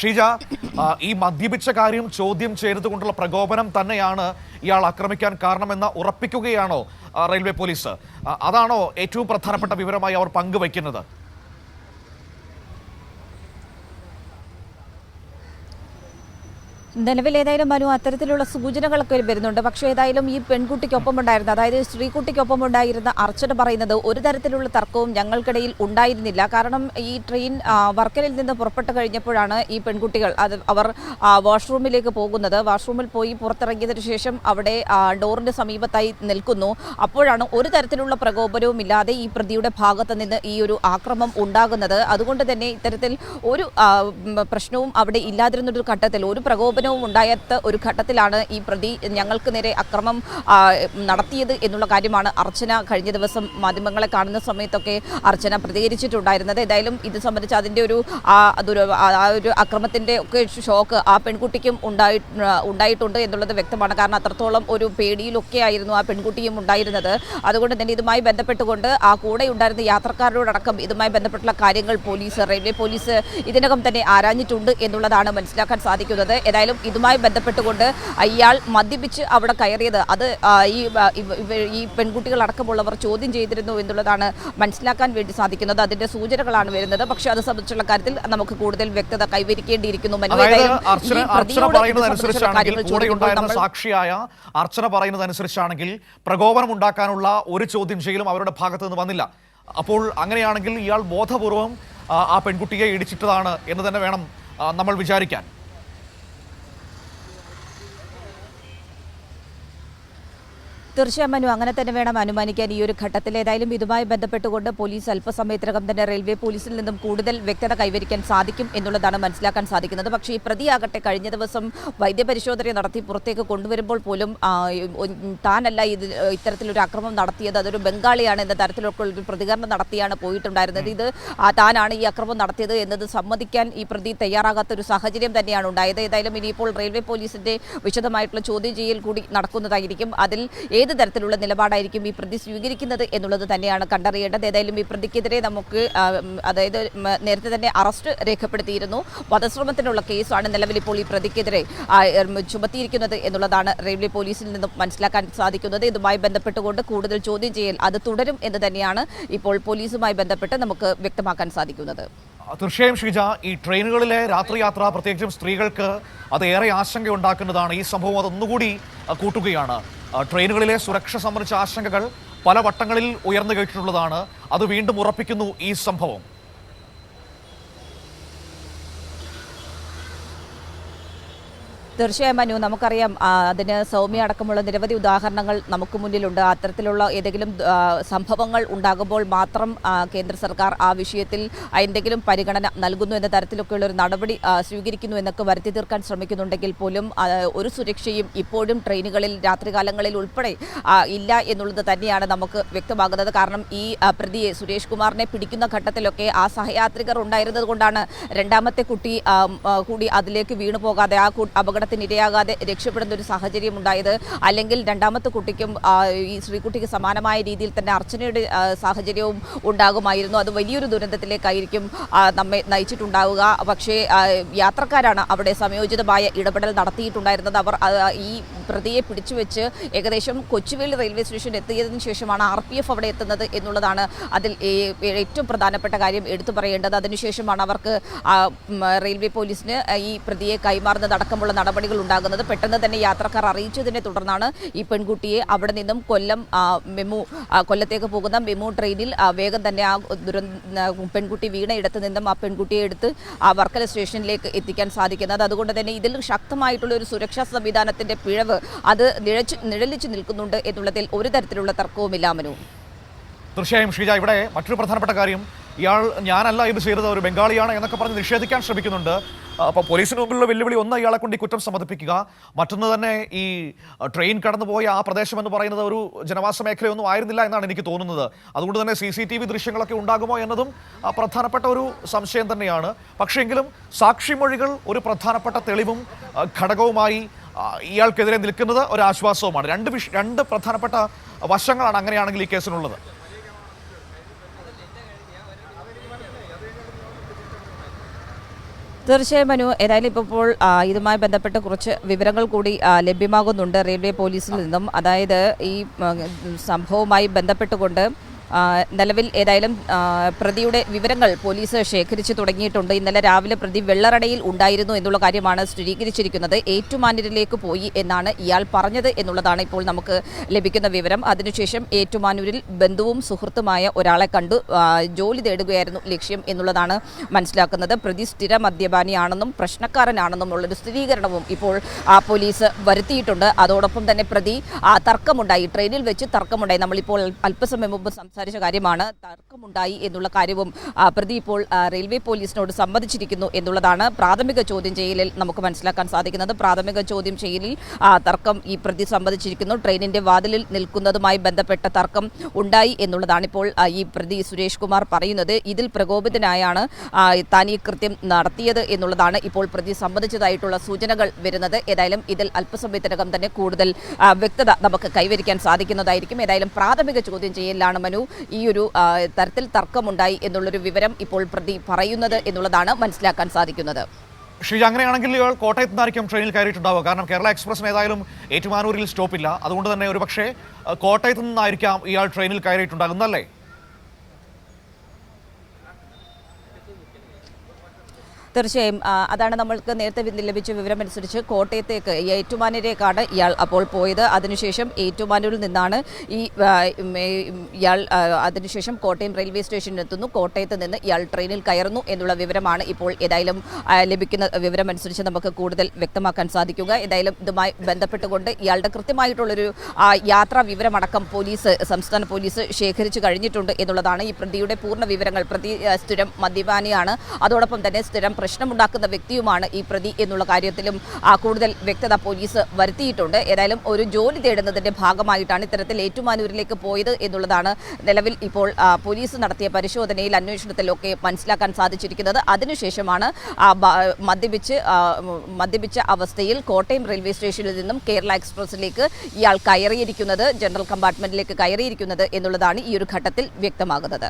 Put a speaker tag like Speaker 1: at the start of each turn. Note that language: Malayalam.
Speaker 1: ഷീജ ഈ മദ്യപിച്ച കാര്യം ചോദ്യം ചെയ്തതുകൊണ്ടുള്ള പ്രകോപനം തന്നെയാണ് ഇയാൾ ആക്രമിക്കാൻ കാരണമെന്ന് ഉറപ്പിക്കുകയാണോ റെയിൽവേ പോലീസ്? അതാണോ ഏറ്റവും പ്രധാനപ്പെട്ട വിവരമായി അവർ പങ്കുവയ്ക്കുന്നത്?
Speaker 2: നിലവിൽ ഏതായാലും മനു അത്തരത്തിലുള്ള സൂചനകളൊക്കെ വരുന്നുണ്ട്. പക്ഷേ ഏതായാലും ഈ പെൺകുട്ടിക്കൊപ്പം ഉണ്ടായിരുന്ന അതായത് സ്ത്രീകുട്ടിക്കൊപ്പം ഉണ്ടായിരുന്ന അർച്ചന പറയുന്നത് ഒരു തരത്തിലുള്ള തർക്കവും ഞങ്ങൾക്കിടയിൽ ഉണ്ടായിരുന്നില്ല. കാരണം ഈ ട്രെയിൻ വർക്കലിൽ നിന്ന് പുറപ്പെട്ടു കഴിഞ്ഞപ്പോഴാണ് ഈ പെൺകുട്ടികൾ അത് അവർ വാഷ്റൂമിലേക്ക് പോകുന്നത്. വാഷ്റൂമിൽ പോയി പുറത്തിറങ്ങിയതിന് ശേഷം അവിടെ ഡോറിന്റെ സമീപത്തായി നിൽക്കുന്നു. അപ്പോഴാണ് ഒരു തരത്തിലുള്ള പ്രകോപനവും ഇല്ലാതെ ഈ പ്രതിയുടെ ഭാഗത്ത് നിന്ന് ഈ ഒരു ആക്രമം ഉണ്ടാകുന്നത്. അതുകൊണ്ട് തന്നെ ഇത്തരത്തിൽ ഒരു പ്രശ്നവും അവിടെ ഇല്ലാതിരുന്നൊരു ഘട്ടത്തിൽ ഒരു പ്രകോപനവും ഉണ്ടായത് ഒരു ഘട്ടത്തിലാണ് ഈ പ്രതി ഞങ്ങൾക്ക് നേരെ അക്രമം നടത്തിയത് എന്നുള്ള കാര്യമാണ് അർച്ചന കഴിഞ്ഞ ദിവസം മാധ്യമങ്ങളെ കാണുന്ന സമയത്തൊക്കെ അർച്ചന പ്രതികരിച്ചിട്ടുണ്ടായിരുന്നത്. ഏതായാലും ഇത് സംബന്ധിച്ച് അതിന്റെ ഒരു ആ ഒരു അക്രമത്തിന്റെ ഒക്കെ ഷോക്ക് ആ പെൺകുട്ടിക്കും ഉണ്ടായി ഉണ്ടായിട്ടുണ്ട് എന്നുള്ളത് വ്യക്തമാണ്. കാരണം അത്രത്തോളം ഒരു പേടിയിലൊക്കെ ആയിരുന്നു ആ പെൺകുട്ടിയും ഉണ്ടായിരുന്നത്. അതുകൊണ്ട് തന്നെ ഇതുമായി ബന്ധപ്പെട്ടുകൊണ്ട് ആ കൂടെ ഉണ്ടായിരുന്ന യാത്രക്കാരോടക്കം ഇതുമായി ബന്ധപ്പെട്ടുള്ള കാര്യങ്ങൾ പോലീസ് റെയിൽവേ പോലീസ് ഇതിനകം തന്നെ ആരാഞ്ഞിട്ടുണ്ട് എന്നുള്ളതാണ് മനസ്സിലാക്കാൻ സാധിക്കുന്നത്. ഏതായാലും ഇതുമായി ബന്ധപ്പെട്ടുകൊണ്ട് ഇയാൾ മദ്യപിച്ച് അവിടെ കയറിയത്. അത് ഈ ഈ പെൺകുട്ടികളടക്കമുള്ളവർ ചോദ്യം ചെയ്തിരുന്നു എന്നുള്ളതാണ് മനസ്സിലാക്കാൻ വേണ്ടി സാധിക്കുന്നത്. അതിന്റെ സൂചനകളാണ് വരുന്നത്. പക്ഷേ അത് സംബന്ധിച്ചുള്ള കാര്യത്തിൽ നമുക്ക് കൂടുതൽ വ്യക്തത കൈവരിക്കേണ്ടിയിരിക്കുന്നു.
Speaker 1: സാക്ഷിയായ അർച്ചന പറയുന്നത് അനുസരിച്ചാണെങ്കിൽ പ്രകോപനം ഉണ്ടാക്കാനുള്ള ഒരു ചോദ്യം ചെയ്യലും അവരുടെ ഭാഗത്ത് നിന്ന് വന്നില്ല. അപ്പോൾ അങ്ങനെയാണെങ്കിൽ ഇയാൾ ബോധപൂർവം ആ പെൺകുട്ടിയെ ഇടിച്ചിട്ടതാണ് എന്ന് തന്നെ വേണം നമ്മൾ വിചാരിക്കാൻ.
Speaker 2: തീർച്ചയായും മനു അങ്ങനെ തന്നെ വേണം അനുമാനിക്കാൻ ഈ ഒരു ഘട്ടത്തിൽ. ഏതായാലും ഇതുമായി ബന്ധപ്പെട്ടുകൊണ്ട് പോലീസ് അല്പസമയത്തിനകം തന്നെ റെയിൽവേ പോലീസിൽ നിന്നും കൂടുതൽ വ്യക്തത കൈവരിക്കാൻ സാധിക്കും എന്നുള്ളതാണ് മനസ്സിലാക്കാൻ സാധിക്കുന്നത്. പക്ഷേ ഈ പ്രതിയാകട്ടെ കഴിഞ്ഞ ദിവസം വൈദ്യപരിശോധന നടത്തി പുറത്തേക്ക് കൊണ്ടുവരുമ്പോൾ പോലും താനല്ല ഇത് ഇത്തരത്തിലൊരു അക്രമം നടത്തിയത്. അതൊരു ബംഗാളിയാണ് എന്ന തരത്തിലൊക്കെ ഒരു പ്രതികരണം നടത്തിയാണ് പോയിട്ടുണ്ടായിരുന്നത്. ഇത് താനാണ് ഈ അക്രമം നടത്തിയത് എന്നത് സമ്മതിക്കാൻ ഈ പ്രതി തയ്യാറാകാത്ത ഒരു സാഹചര്യം തന്നെയാണ് ഉണ്ടായത്. ഏതായാലും ഇനിയിപ്പോൾ റെയിൽവേ പോലീസിന്റെ വിശദമായിട്ടുള്ള ചോദ്യം ചെയ്യൽ കൂടി നടക്കുന്നതായിരിക്കും. അതിൽ ഏത് തരത്തിലുള്ള നിലപാടായിരിക്കും ഈ പ്രതി സ്വീകരിക്കുന്നത് എന്നുള്ളത് തന്നെയാണ് കണ്ടറിയേണ്ടത്. ഏതായാലും ഈ പ്രതിക്കെതിരെ നമുക്ക് അതായത് നേരത്തെ തന്നെ അറസ്റ്റ് രേഖപ്പെടുത്തിയിരുന്നു. വധശ്രമത്തിനുള്ള കേസാണ് നിലവിൽ ഇപ്പോൾ ഈ പ്രതിക്കെതിരെ ചുമത്തിയിരിക്കുന്നത് എന്നുള്ളതാണ് റെയിൽവേ പോലീസിൽ നിന്നും മനസ്സിലാക്കാൻ സാധിക്കുന്നത്. ഇതുമായി ബന്ധപ്പെട്ടുകൊണ്ട് കൂടുതൽ ചോദ്യം ചെയ്യൽ അത് തുടരും എന്ന് തന്നെയാണ് ഇപ്പോൾ പോലീസുമായി ബന്ധപ്പെട്ട് നമുക്ക് വ്യക്തമാക്കാൻ സാധിക്കുന്നത്.
Speaker 1: തീർച്ചയായും ഷീജ ഈ ട്രെയിനുകളിലെ രാത്രി യാത്ര പ്രത്യേകിച്ചും സ്ത്രീകൾക്ക് അത് ഏറെ ആശങ്കയുണ്ടാക്കുന്നതാണ് ഈ സംഭവം. അതൊന്നുകൂടി കൂട്ടുകയാണ്. ട്രെയിനുകളിലെ സുരക്ഷ സംബന്ധിച്ച ആശങ്കകൾ പല വട്ടങ്ങളിൽ ഉയർന്നു കേട്ടിട്ടുള്ളതാണ്. അത് വീണ്ടും ഉറപ്പിക്കുന്നു ഈ സംഭവം.
Speaker 2: തീർച്ചയായും മനു നമുക്കറിയാം അതിന് സൗമ്യ അടക്കമുള്ള നിരവധി ഉദാഹരണങ്ങൾ നമുക്ക് മുന്നിലുണ്ട്. അത്തരത്തിലുള്ള ഏതെങ്കിലും സംഭവങ്ങൾ ഉണ്ടാകുമ്പോൾ മാത്രം കേന്ദ്ര സർക്കാർ ആ വിഷയത്തിൽ എന്തെങ്കിലും പരിഗണന നൽകുന്നു എന്ന തരത്തിലൊക്കെയുള്ള ഒരു നടപടി സ്വീകരിക്കുന്നു എന്നൊക്കെ വരുത്തി തീർക്കാൻ ശ്രമിക്കുന്നുണ്ടെങ്കിൽ പോലും ഒരു സുരക്ഷയും ഇപ്പോഴും ട്രെയിനുകളിൽ രാത്രികാലങ്ങളിൽ ഉൾപ്പെടെ ഇല്ല എന്നുള്ളത് തന്നെയാണ് നമുക്ക് വ്യക്തമാകുന്നത്. കാരണം ഈ പ്രതിയെ സുരേഷ് കുമാറിനെ പിടിക്കുന്ന ഘട്ടത്തിലൊക്കെ ആ സഹയാത്രികർ ഉണ്ടായിരുന്നത് കൊണ്ടാണ് രണ്ടാമത്തെ കുട്ടി കൂടി അതിലേക്ക് വീണു പോകാതെ ആ കു- അപകടത്തിന് ഇരയാകാതെ രക്ഷപ്പെടുന്ന ഒരു സാഹചര്യം ഉണ്ടായത് അല്ലെങ്കിൽ രണ്ടാമത്തെ കുട്ടിക്കും ഈ ശ്രീകുട്ടിക്ക് സമാനമായ രീതിയിൽ തന്നെ അർച്ചനയുടെ സാഹചര്യവും ഉണ്ടാകുമായിരുന്നു. അത് വലിയൊരു ദുരന്തത്തിലേക്കായിരിക്കും നമ്മെ നയിച്ചിട്ടുണ്ടാവുക. പക്ഷേ യാത്രക്കാരാണ് അവിടെ സമയോചിതമായ ഇടപെടൽ നടത്തിയിട്ടുണ്ടായിരുന്നത്. അവർ ഈ പ്രതിയെ പിടിച്ചു വെച്ച് ഏകദേശം കൊച്ചുവേളി റെയിൽവേ സ്റ്റേഷനിൽ എത്തിയതിനു ശേഷമാണ് ആർ പി എഫ് അവിടെ എത്തുന്നത് എന്നുള്ളതാണ് അതിൽ ഏറ്റവും പ്രധാനപ്പെട്ട കാര്യം എടുത്തു പറയേണ്ടത്. അതിനുശേഷമാണ് അവർക്ക് റെയിൽവേ പോലീസിന് ഈ പ്രതിയെ കൈമാറുന്നതടക്കമുള്ള നടപടികൾ ഉണ്ടാകുന്നത്. പെട്ടെന്ന് തന്നെ യാത്രക്കാർ അറിയിച്ചതിനെ തുടർന്നാണ് ഈ പെൺകുട്ടിയെ അവിടെ നിന്നും കൊല്ലം മെമു കൊല്ലത്തേക്ക് പോകുന്ന മെമു ട്രെയിനിൽ വേഗം തന്നെ ആ ദുരന്ത പെൺകുട്ടി വീണ ഇടത്ത് നിന്നും ആ പെൺകുട്ടിയെ എടുത്ത് ആ വർക്കല സ്റ്റേഷനിലേക്ക് എത്തിക്കാൻ സാധിക്കുന്നത്. അതുകൊണ്ട് തന്നെ ഇതിൽ ശക്തമായിട്ടുള്ള ഒരു സുരക്ഷാ സംവിധാനത്തിന്റെ പിഴവ് അത് നിഴച്ചു നിഴലിച്ചു നിൽക്കുന്നുണ്ട് എന്നുള്ളതിൽ ഒരു തരത്തിലുള്ള തർക്കവുമില്ല മനു.
Speaker 1: തീർച്ചയായും ഷീജ ഇവിടെ മറ്റൊരു പ്രധാനപ്പെട്ട കാര്യം. ഇയാൾ ഞാനല്ല ഇത് ചെയ്തത് ഒരു ബംഗാളിയാണ് എന്നൊക്കെ പറഞ്ഞ് നിഷേധിക്കാൻ ശ്രമിക്കുന്നുണ്ട്. അപ്പോൾ പോലീസിന് മുമ്പിലുള്ള വെല്ലുവിളി ഒന്ന് ഇയാളെ കൊണ്ട് ഈ കുറ്റം സമ്മതിപ്പിക്കുക. മറ്റൊന്ന് തന്നെ ഈ ട്രെയിൻ കടന്നുപോയ ആ പ്രദേശം എന്ന് പറയുന്നത് ഒരു ജനവാസ മേഖലയൊന്നും ആയിരുന്നില്ല എന്നാണ് എനിക്ക് തോന്നുന്നത്. അതുകൊണ്ട് തന്നെ സി സി ടി വി ദൃശ്യങ്ങളൊക്കെ ഉണ്ടാകുമോ എന്നതും പ്രധാനപ്പെട്ട ഒരു സംശയം തന്നെയാണ്. പക്ഷേങ്കിലും സാക്ഷിമൊഴികൾ ഒരു പ്രധാനപ്പെട്ട തെളിവും ഘടകവുമായി ഇയാൾക്കെതിരെ നിൽക്കുന്നത് ഒരു ആശ്വാസവുമാണ് രണ്ട് വിഷ രണ്ട് പ്രധാനപ്പെട്ട വശങ്ങളാണ് അങ്ങനെയാണെങ്കിൽ ഈ കേസിനുള്ളത്.
Speaker 2: തീർച്ചയായും മനു ഏതായാലും ഇപ്പോൾ ഇതുമായി ബന്ധപ്പെട്ട് കുറച്ച് വിവരങ്ങൾ കൂടി ലഭ്യമാകുന്നുണ്ട് റെയിൽവേ പോലീസിൽ നിന്നും. അതായത് ഈ സംഭവവുമായി ബന്ധപ്പെട്ടുകൊണ്ട് നിലവിൽ ഏതായാലും പ്രതിയുടെ വിവരങ്ങൾ പോലീസ് ശേഖരിച്ചു തുടങ്ങിയിട്ടുണ്ട്. ഇന്നലെ രാവിലെ പ്രതി വെള്ളറടയിൽ ഉണ്ടായിരുന്നു എന്നുള്ള കാര്യമാണ് സ്ഥിരീകരിച്ചിരിക്കുന്നത്. ഏറ്റുമാനൂരിലേക്ക് പോയി എന്നാണ് ഇയാൾ പറഞ്ഞത് എന്നുള്ളതാണ് ഇപ്പോൾ നമുക്ക് ലഭിക്കുന്ന വിവരം. അതിനുശേഷം ഏറ്റുമാനൂരിൽ ബന്ധുവും സുഹൃത്തുമായ ഒരാളെ കണ്ടു. ജോലി തേടുകയായിരുന്നു ലക്ഷ്യം എന്നുള്ളതാണ് മനസ്സിലാക്കുന്നത്. പ്രതി സ്ഥിര മദ്യപാനിയാണെന്നും പ്രശ്നക്കാരനാണെന്നും ഉള്ളൊരു സ്ഥിരീകരണവും ഇപ്പോൾ പോലീസ് വരുത്തിയിട്ടുണ്ട്. അതോടൊപ്പം തന്നെ പ്രതി തർക്കമുണ്ടായി. ട്രെയിനിൽ വെച്ച് തർക്കമുണ്ടായി. നമ്മളിപ്പോൾ അല്പസമയം മുമ്പ് സംസാരിച്ച കാര്യമാണ്. തർക്കമുണ്ടായി എന്നുള്ള കാര്യവും പ്രതി ഇപ്പോൾ റെയിൽവേ പോലീസിനോട് സംബന്ധിച്ചിരിക്കുന്നു എന്നുള്ളതാണ് പ്രാഥമിക ചോദ്യം ചെയ്യലിൽ നമുക്ക് മനസ്സിലാക്കാൻ സാധിക്കുന്നത്. പ്രാഥമിക ചോദ്യം ചെയ്യലിൽ തർക്കം ഈ പ്രതി സംബന്ധിച്ചിരിക്കുന്നു ട്രെയിനിന്റെ വാതിലിൽ നിൽക്കുന്നതുമായി ബന്ധപ്പെട്ട തർക്കം ഉണ്ടായി എന്നുള്ളതാണ് ഇപ്പോൾ ഈ പ്രതി സുരേഷ് കുമാർ പറയുന്നത്. ഇതിൽ പ്രകോപിതനായാണ് താൻ ഈ കൃത്യം നടത്തിയത് എന്നുള്ളതാണ് ഇപ്പോൾ പ്രതി സംബന്ധിച്ചതായിട്ടുള്ള സൂചനകൾ വരുന്നത്. ഏതായാലും ഇതിൽ അല്പസമയത്തിനകം തന്നെ കൂടുതൽ വ്യക്തത നമുക്ക് കൈവരിക്കാൻ സാധിക്കുന്നതായിരിക്കും. ഏതായാലും പ്രാഥമിക ചോദ്യം ചെയ്യലിലാണ് മനു. ഈ ഒരു തരത്തിൽ തർക്കമുണ്ടായി എന്നുള്ളൊരു വിവരം ഇപ്പോൾ പ്രതി പറയുന്നത് എന്നുള്ളതാണ് മനസ്സിലാക്കാൻ സാധിക്കുന്നത്.
Speaker 1: ഷീജ അങ്ങനെയാണെങ്കിൽ ഇയാൾ കോട്ടയത്ത് നിന്നായിരിക്കും ട്രെയിനിൽ കയറിയിട്ടുണ്ടാവുക. കാരണം കേരള എക്സ്പ്രസിന് ഏതായാലും ഏറ്റുമാനൂരിൽ സ്റ്റോപ്പില്ല. അതുകൊണ്ട് തന്നെ ഒരു പക്ഷേ കോട്ടയത്ത് നിന്നായിരിക്കാം ഇയാൾ ട്രെയിനിൽ കയറിയിട്ടുണ്ടാകുന്നല്ലേ
Speaker 2: തീർച്ചയായും അതാണ് നമ്മൾക്ക് നേരത്തെ ലഭിച്ച വിവരം അനുസരിച്ച് കോട്ടയത്തേക്ക് ഈ ഏറ്റുമാനൂരേക്കാണ് ഇയാൾ അപ്പോൾ പോയത്. അതിനുശേഷം ഏറ്റുമാനൂരിൽ നിന്നാണ് ഈ ഇയാൾ അതിനുശേഷം കോട്ടയം റെയിൽവേ സ്റ്റേഷനിൽ എത്തുന്നു കോട്ടയത്ത് നിന്ന് ഇയാൾ ട്രെയിനിൽ കയറുന്നു എന്നുള്ള വിവരമാണ് ഇപ്പോൾ ഏതായാലും ലഭിക്കുന്ന വിവരം അനുസരിച്ച് നമുക്ക് കൂടുതൽ വ്യക്തമാക്കാൻ സാധിക്കുക. ഏതായാലും ഇതുമായി ബന്ധപ്പെട്ടുകൊണ്ട് ഇയാളുടെ കൃത്യമായിട്ടുള്ളൊരു യാത്രാ വിവരമടക്കം പോലീസ് സംസ്ഥാന പോലീസ് ശേഖരിച്ചു കഴിഞ്ഞിട്ടുണ്ട് എന്നുള്ളതാണ് ഈ പ്രതിയുടെ പൂർണ വിവരങ്ങൾ. പ്രതി സ്ഥിരം മദ്യപാനിയാണ്. അതോടൊപ്പം തന്നെ സ്ഥിരം പ്രശ്നമുണ്ടാക്കുന്ന വ്യക്തിയുമാണ് ഈ പ്രതി എന്നുള്ള കാര്യത്തിലും കൂടുതൽ വ്യക്തത പോലീസ് വരുത്തിയിട്ടുണ്ട്. ഏതായാലും ഒരു ജോലി തേടുന്നതിന്റെ ഭാഗമായിട്ടാണ് ഇത്തരത്തിൽ ഏറ്റുമാനൂരിലേക്ക് പോയത് എന്നുള്ളതാണ് നിലവിൽ ഇപ്പോൾ പോലീസ് നടത്തിയ പരിശോധനയിൽ അന്വേഷണത്തിലൊക്കെ മനസ്സിലാക്കാൻ സാധിച്ചിരിക്കുന്നത്. അതിനുശേഷമാണ് മദ്യപിച്ച് മദ്യപിച്ച അവസ്ഥയിൽ കോട്ടയം റെയിൽവേ സ്റ്റേഷനിൽ നിന്നും കേരള എക്സ്പ്രസിലേക്ക് ഇയാൾ കയറിയിരിക്കുന്നത് ജനറൽ കമ്പാർട്ട്മെന്റിലേക്ക് കയറിയിരിക്കുന്നത് എന്നുള്ളതാണ് ഈ ഒരു ഘട്ടത്തിൽ വ്യക്തമാകുന്നത്.